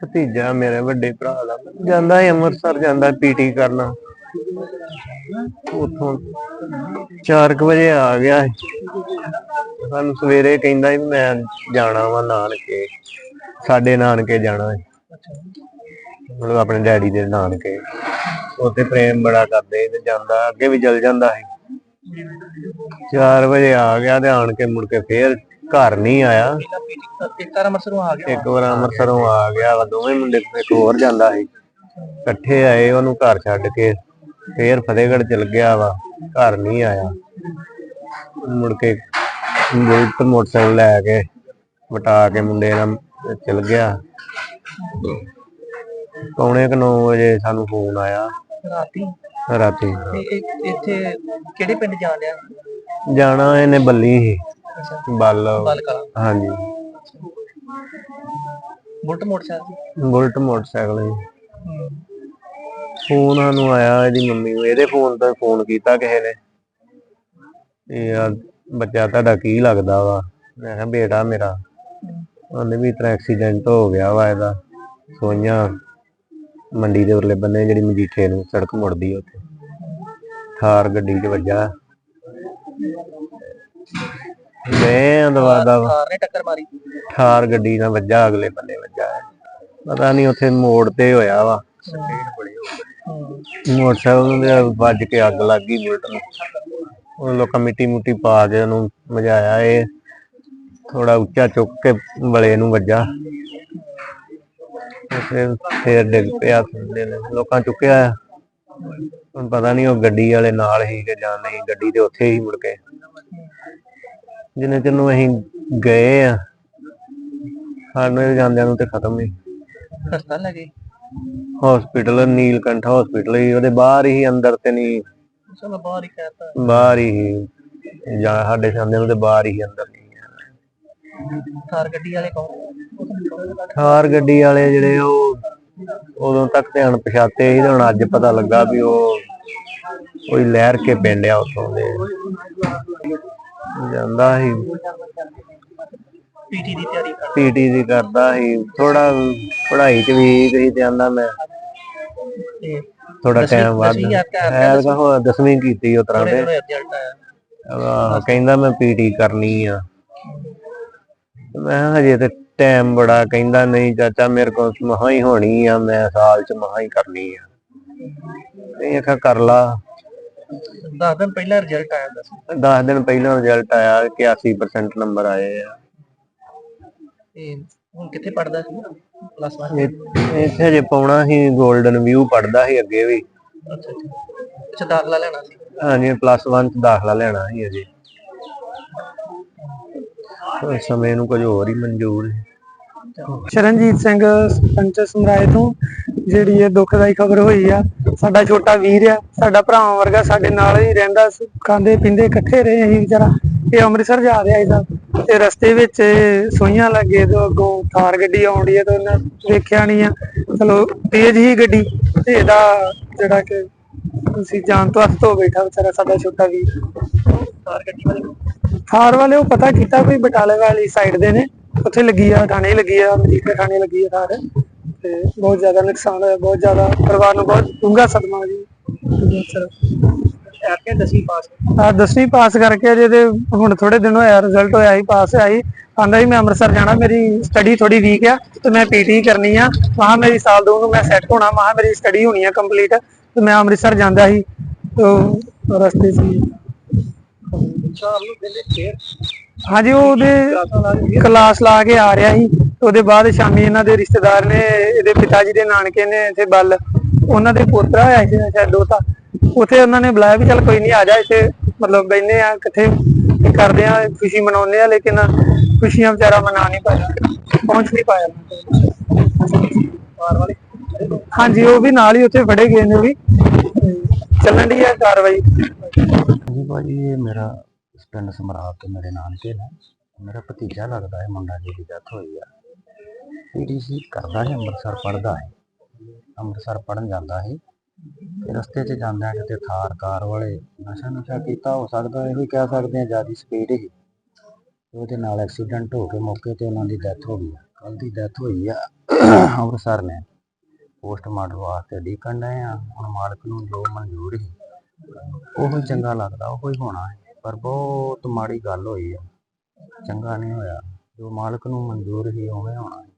ਭਤੀਜਾ ਮੇਰੇ ਵੱਡੇ ਭਰਾ ਦਾ ਜਾਂਦਾ ਹੈ ਅੰਮ੍ਰਿਤਸਰ, ਜਾਂਦਾ ਪੀਟੀ ਕਰਨ। ਉਥੋਂ 4 ਵਜੇ ਆ ਗਿਆ ਸਾਨੂੰ ਸਵੇਰੇ ਕਹਿੰਦਾ ਵੀ ਮੈਂ ਜਾਣਾ ਵਾ ਨਾਨਕੇ, ਸਾਡੇ ਨਾਨਕੇ ਜਾਣਾ ਹੈ ਮਤਲਬ ਆਪਣੇ ਡੈਡੀ ਦੇ ਨਾਨਕੇ। ਉੱਥੇ ਪ੍ਰੇਮ ਬੜਾ ਕਰਦੇ ਸੀ ਤੇ ਜਾਂਦਾ, ਅੱਗੇ ਵੀ ਜਲ ਜਾਂਦਾ ਸੀ। 4 ਵਜੇ ਆ ਗਿਆ ਤੇ ਆਣ ਕੇ ਮੁੜ ਕੇ ਫੇਰ ਘਰ ਨਹੀਂ ਆਇਆ। ਇੱਕ ਵਾਰ ਅੰਮ੍ਰਿਤਸਰੋਂ ਆ ਗਿਆ। ਇੱਕ ਵਾਰ ਅੰਮ੍ਰਿਤਸਰੋਂ ਆ ਗਿਆ ਵਾ ਦੋਵੇਂ ਮੁੰਡੇ ਇੱਕ ਹੋਰ ਜਾਂਦਾ ਸੀ। ਇਕੱਠੇ ਆਏ ਉਹਨੂੰ ਘਰ ਛੱਡ ਕੇ ਫੇਰ ਫਤਿਹਗੜ੍ਹ ਚਲ ਗਿਆ ਵਾ ਘਰ ਨਹੀਂ ਆਇਆ। ਮੁੜ ਕੇ ਬੁਲਟ ਮੋਟਰਸਾਈਕਲ ਲੈ ਕੇ ਵਟਾ ਕੇ ਮੁੰਡੇ ਨਾਲ ਚਲ ਗਿਆ। ਪੌਣੇ ਕੁ 9 ਵਜੇ ਸਾਨੂੰ ਫੋਨ ਆਇਆ। ਰਾਤੀ? ਰਾਤੀ। ਇੱਥੇ ਕਿਹੜੇ ਪਿੰਡ ਜਾ ਲਿਆ ਜਾਣਾ ਇਹਨੇ ਬੱਲੀ ਸੀ। ਅੱਛਾ। ਬੱਲ। ਬਲ ਕਲਾ। ਹਾਂਜੀ। ਬੁਲਟ ਮੋਟਰਸਾਈਕਲ ਸੀ? ਬੁਲਟ ਮੋਟਰਸਾਈਕਲ ਸੀ। ਹੂੰ। ਫੋਨ ਸਾਨੂੰ ਆਇਆ ਇਹਦੀ ਮੰਮੀ ਨੂੰ। ਇਹਦੇ ਫੋਨ ਤੋਂ ਫੋਨ ਕੀਤਾ ਕਿਸੇ ਨੇ। ਇਹ ਆ ਬੱਚਾ ਤੁਹਾਡਾ ਕੀ ਲੱਗਦਾ ਵਾ? ਮੈਂ ਕਿਹਾ ਬੇਟਾ ਮੇਰਾ। ਉਹਨੇ ਵੀ ਇਤਨਾ ਐਕਸੀਡੈਂਟ ਹੋ ਗਿਆ ਵਾ ਇਹਦਾ। ਸੋਈਆਂ ਮੰਡੀ ਦੇ ਉਰਲੇ ਬੰਨੇ ਜਿਹੜੀ ਮਜੀਠੇ ਨੂੰ ਸੜਕ ਮੁੜਦੀ ਆ ਉੱਥੇ। ਥਾਰ ਗੱਡੀ 'ਚ ਵੱਜਾ। ਮੈਂ ਦਵਾ ਦਾ ਕਾਰ ਨੇ ਟੱਕਰ ਮਾਰੀ ਥਾਰ ਗੱਡੀ ਨਾਲ ਵੱਜਾ ਅਗਲੇ ਬੰਨੇ ਵੱਜਾ। ਪਤਾ ਨਹੀਂ ਉੱਥੇ ਮੋੜ ਤੇ ਹੋਇਆ ਵਾ। ਮੋਟਰਸਾਈਕਲ ਦੇ ਵੱਜ ਕੇ ਅੱਗ ਲੱਗ ਗਈ ਬੁਲਟ ਨੂੰ। ਉਹ ਲੋਕਾਂ ਮਿੱਟੀ ਮੁੱਟੀ ਪਾ ਕੇ ਉਹਨੂੰ ਮਜਾਇਆ ਇਹ ਥੋੜਾ ਉੱਚਾ ਚੁੱਕ ਕੇ ਬਲੇ ਨੂੰ ਵੱਜਾ। ਫਿਰ ਫੇਰ ਡਿੱਗ ਪਿਆ ਥੱਲੇ ਨੂੰ। ਲੋਕਾਂ ਚੁੱਕਿਆ। ਹੁਣ ਪਤਾ ਨਹੀਂ ਉਹ ਗੱਡੀ ਵਾਲੇ ਨਾਲ ਹੀ ਕਿ ਜਾਂ ਨਹੀਂ ਗੱਡੀ ਤੇ ਉੱਥੇ ਹੀ ਮੁੜ ਕੇ। ਜਿੰਨੇ ਚਿਰ ਨੂੰ ਅਸੀਂ ਗਏ ਆ ਸਾਨੂੰ ਜਾਂਦਿਆਂ ਨੂੰ ਤੇ ਖਤਮ ਹੀ। ਹਸਪਤਾਲ ਲੈ ਗਏ ਹਸਪੀਟਲ ਨੀਲਕੰਠ ਹਸਪੀਟਲ ਹੀ ਉਹਦੇ ਬਾਹਰ ਹੀ ਅੰਦਰ ਤੇ ਨਹੀਂ। ਚਲੋ ਬਾਹਰ ਹੀ ਕਹਿਤਾ। ਬਾਹਰ ਹੀ ਜਾਂ ਸਾਡੇ ਸਾਹਮਣੇ ਤੇ ਬਾਹਰ ਹੀ ਅੰਦਰ ਨਹੀਂ ਥਾਰ ਗੱਡੀ ਵਾਲੇ ਕੌਣ? ਥਾਰ ਗੱਡੀ ਵਾਲੇ ਜਿਹੜੇ ਉਹ ਉਦੋਂ ਤੱਕ ਤੇ ਅਣਪਛਾਤੇ ਸੀ ਤੇ ਹੁਣ ਅੱਜ ਪਤਾ ਲੱਗਾ ਵੀ ਉਹ ਕੋਈ ਲਹਿਰ ਕੇ ਪਿੰਡ ਆ ਉੱਥੋਂ ਦੇ। ਜਾਂਦਾ ਸੀ। ਪੀਟੀ ਦੀ ਤਿਆਰੀ ਕਰ ਪੀਟੀ ਦੀ ਕਰਦਾ ਸੀ। ਥੋੜਾ ਪੜ੍ਹਾਈ ਚ ਵੀ ਗਈ ਤੇ ਆਂਦਾ ਮੈਂ ਤੇ ਥੋੜਾ ਟਾਈਮ ਵੱਧ ਦਸਵੀਂ ਯਾਦ ਕਰ- ਤਾਂ ਦਸਵੀਂ ਕੀਤੀ ਉਹ ਤਰ੍ਹਾਂ ਦੇ ਰਿਜ਼ਲਟ ਆਇਆ। ਕਹਿੰਦਾ ਮੈਂ ਪੀਟੀ ਕਰਨੀ ਆ। ਤੇ ਮੈਂ ਹਜੇ ਤੇ ਟਾਈਮ ਬੜਾ ਕਹਿੰਦਾ ਨਹੀਂ ਚਾਚਾ ਮੇਰੇ ਕੋਲ ਮਹਾ ਹੀ ਹੋਣੀ ਆ ਮੈਂ ਸਾਲ ਚ ਮਹਾ ਹੀ ਕਰਨੀ ਆ। ਨਹੀਂ ਆਖਿਆ ਕਰ ਲਾ। 10 ਦਿਨ ਪਹਿਲਾਂ ਰਿਜ਼ਲਟ ਆਇਆ ਦੱਸ। 10 ਦਿਨ ਪਹਿਲਾਂ ਰਿਜ਼ਲਟ ਆਇਆ ਕਿ 80% ਨੰਬਰ ਆਏ ਆ। ਤੇ ਹੁਣ ਕਿੱਥੇ ਪੜਦਾ ਸੀ? ਪਲੱਸ 1 ਇਹ- ਇੱਥੇ ਹਜੇ ਪਾਉਣਾ ਸੀ 골ਡਨ ਵਿਊ ਪੜਦਾ ਸੀ ਅੱਗੇ ਵੀ। ਅੱਛਾ ਅੱਛਾ। ਦਾਖਲਾ ਲੈਣਾ ਸੀ। ਹਾਂਜੀ ਪਲੱਸ 1 ਚ ਦਾਖਲਾ ਲੈਣਾ ਸੀ ਅਜੇ ਸਮੇਂ ਨੂੰ ਕੁਝ ਹੋਰ ਹੀ ਮਨਜ਼ੂਰ ਸੀ। ਸ਼ਰਨਜੀਤ ਸਿੰਘ ਸਰਪੰਚ ਸਮਰਾਏ ਤੋਂ ਜਿਹੜੀ ਇਹ ਦੁਖਦਾਈ ਖਬਰ ਹੋਈ ਆ ਸਾਡਾ ਛੋਟਾ ਵੀਰ ਆ ਸਾਡਾ ਭਰਾਵਾਂ ਵਰਗਾ ਸਾਡੇ ਨਾਲ ਹੀ ਰਹਿੰਦਾ ਸੀ ਖਾਂਦੇ ਪੀਂਦੇ ਇਕੱਠੇ ਰਹੇ ਅਸੀਂ ਵਿਚਾਰਾ ਇਹ ਅੰਮ੍ਰਿਤਸਰ ਜਾ ਰਿਹਾ ਇਹਦਾ ਤੇ ਰਸਤੇ ਵਿੱਚ ਸੋਈਆਂ ਲੱਗੇ ਤੋਂ ਅੱਗੋਂ ਥਾਰ ਗੱਡੀ ਆਉਂਦੀ ਹੈ ਤੇ ਉਹਨੇ ਵੇਖਿਆ ਨਹੀਂ ਆ ਚਲੋ ਤੇਜ਼ ਹੀ ਗੱਡੀ ਤੇ ਇਹਦਾ ਜਿਹੜਾ ਕਿ ਤੁਸੀਂ ਜਾਨ ਤੋਂ ਹੱਥ ਧੋ ਬੈਠਾ ਵਿਚਾਰਾ ਸਾਡਾ ਛੋਟਾ ਵੀਰ ਥਾਰ ਗੱਡੀ ਵਾਲੇ? ਥਾਰ ਵਾਲੇ ਉਹ ਪਤਾ ਕੀਤਾ ਕੋਈ ਬਟਾਲੇ ਵਾਲੀ ਸਾਈਡ ਦੇ ਨੇ ਉੱਥੇ ਲੱਗੀ ਆ, ਥਾਣੇ ਲੱਗੀ ਆ, ਅਮਰੀਕਾ ਥਾਣੇ ਲੱਗੀ ਆ ਥਾਰ। ਤੇ ਬਹੁਤ ਜ਼ਿਆਦਾ ਨੁਕਸਾਨ ਹੋਇਆ, ਬਹੁਤ ਜ਼ਿਆਦਾ ਪਰਿਵਾਰ ਨੂੰ ਬਹੁਤ ਡੂੰਘਾ ਸਦਮਾ ਜੀ। ਐਰ ਕੇ 10ਵੀਂ ਪਾਸ ਆ ਦਸਵੀਂ ਪਾਸ ਕਰਕੇ ਅਜੇ ਹੁਣ ਥੋੜੇ ਦਿਨ ਹੋਇਆ ਰਿਜ਼ਲਟ ਹੋਇਆ ਸੀ, ਪਾਸ ਹੋਇਆ ਆਂਦਾ ਸੀ ਮੈਂ ਅੰਮ੍ਰਿਤਸਰ ਜਾਣਾ, ਮੇਰੀ ਸਟੱਡੀ ਥੋੜੀ ਵੀਕ ਆ, ਤੇ ਮੈਂ ਪੀਟੀ ਕਰਨੀ ਆ। ਮਹਾ ਮੇਰੀ ਸਾਲ ਦੋ ਨੂੰ ਮੈਂ ਸੈੱਟ ਹੋਣਾ ਮਹਾ ਮੇਰੀ ਸਟੱਡੀ ਹੋਣੀ ਆ ਕੰਪਲੀਟ ਤੇ ਮੈਂ ਅੰਮ੍ਰਿਤਸਰ ਜਾਂਦਾ ਸੀ। ਤੇ ਰਸਤੇ 'ਚ ਸ਼ਾਮ ਨੂੰ ਵੇਲੇ ਫੇਰ ਹਾਂਜੀ ਉਹ ਉਹਦੇ ਕਲਾਸ ਲਾ ਕੇ ਆ ਰਿਹਾ ਸੀ। ਉਹਦੇ ਬਾਅਦ ਸ਼ਾਮੀ ਇਹਨਾਂ ਦੇ ਰਿਸ਼ਤੇਦਾਰ ਨੇ, ਇਹਦੇ ਪਿਤਾ ਜੀ ਦੇ ਨਾਨਕੇ ਨੇ ਇੱਥੇ ਬੱਲ ਉਹਨਾਂ ਦੇ ਪੋਤਰਾ ਹੋਇਆ ਸੀ ਸ਼ਾਇਦ ਦੋਤਾ ਉੱਥੇ ਉਹਨਾਂ ਨੇ ਬੁਲਾਇਆ ਵੀ ਚੱਲ ਕੋਈ ਨਹੀਂ ਆ ਜਾ ਇੱਥੇ। ਮਤਲਬ ਬੈਠਨੇ ਆ, ਇਕੱਠੇ ਕਰਦੇ ਆ, ਖੁਸ਼ੀ ਮਨਾਉਂਦੇ ਆ, ਲੇਕਿਨ ਖੁਸ਼ੀਆਂ ਵਿਚਾਰਾ ਮਨਾ ਨਹੀਂ ਪਾਇਆ। ਪਹੁੰਚ ਨਹੀਂ ਪਾਇਆ। ਹਾਂਜੀ, ਉਹ ਵੀ ਨਾਲ ਹੀ ਉੱਥੇ ਫੜੇ ਗਏ ਨੇ ਵੀ। ਚੱਲਣ ਦੀ ਆ ਕਾਰਵਾਈ। ਜੀ ਭਾਜੀ, ਇਹ ਮੇਰਾ ਪਿੰਡ ਸਮਰਾਟ ਤੋਂ ਮੇਰੇ ਨਾਨਕੇ ਨੇ। ਮੇਰਾ ਭਤੀਜਾ ਲੱਗਦਾ ਹੈ, ਮੁੰਡਾ ਜਿਹਦੀ ਡੈਥ ਹੋਈ ਆ। ਪੀਡੀਸੀ ਕਰਦਾ ਹੈ ਅੰਮ੍ਰਿਤਸਰ ਪੜਦਾ ਹੈ ਅੰਮ੍ਰਿਤਸਰ ਪੜਨ ਜਾਂਦਾ ਹੈ ਤੇ ਰਸਤੇ 'ਚ ਜਾਂਦਾ ਕਿਤੇ ਥਾਰ ਕਾਰ ਵਾਲੇ ਨਸ਼ਾ ਨਸ਼ਾ ਕੀਤਾ, ਹੋ ਸਕਦਾ ਇਹ ਵੀ ਕਹਿ ਸਕਦੇ ਆ ਜ਼ਿਆਦਾ ਸਪੀਡ ਹੀ ਉਹਦੇ ਨਾਲ ਐਕਸੀਡੈਂਟ ਹੋ ਕੇ ਮੌਕੇ ਤੇ ਉਹਨਾਂ ਦੀ ਡੈਥ ਹੋ ਗਈ ਕੱਲ ਦੀ ਡੈਥ ਹੋਈ ਆ, ਅੰਮ੍ਰਿਤਸਰ ਨੇ। ਪੋਸਟਮਾਰਟਮ ਵਾਸਤੇ ਡੀਕਣ ਡਏ ਆ। ਹੁਣ ਮਾਲਕ ਨੂੰ ਜੋ ਮਨਜ਼ੂਰ ਸੀ, ਉਹ ਹੀ ਚੰਗਾ ਲੱਗਦਾ, ਉਹ ਹੀ ਹੋਣਾ ਹੈ ਪਰ ਬਹੁਤ ਮਾੜੀ ਗੱਲ ਹੋਈ ਆ। ਚੰਗਾ ਨਹੀਂ ਹੋਇਆ। ਜੋ ਮਾਲਕ ਨੂੰ ਮਨਜ਼ੂਰ ਸੀ ਉਵੇਂ ਹੋਣਾ। ਹੈ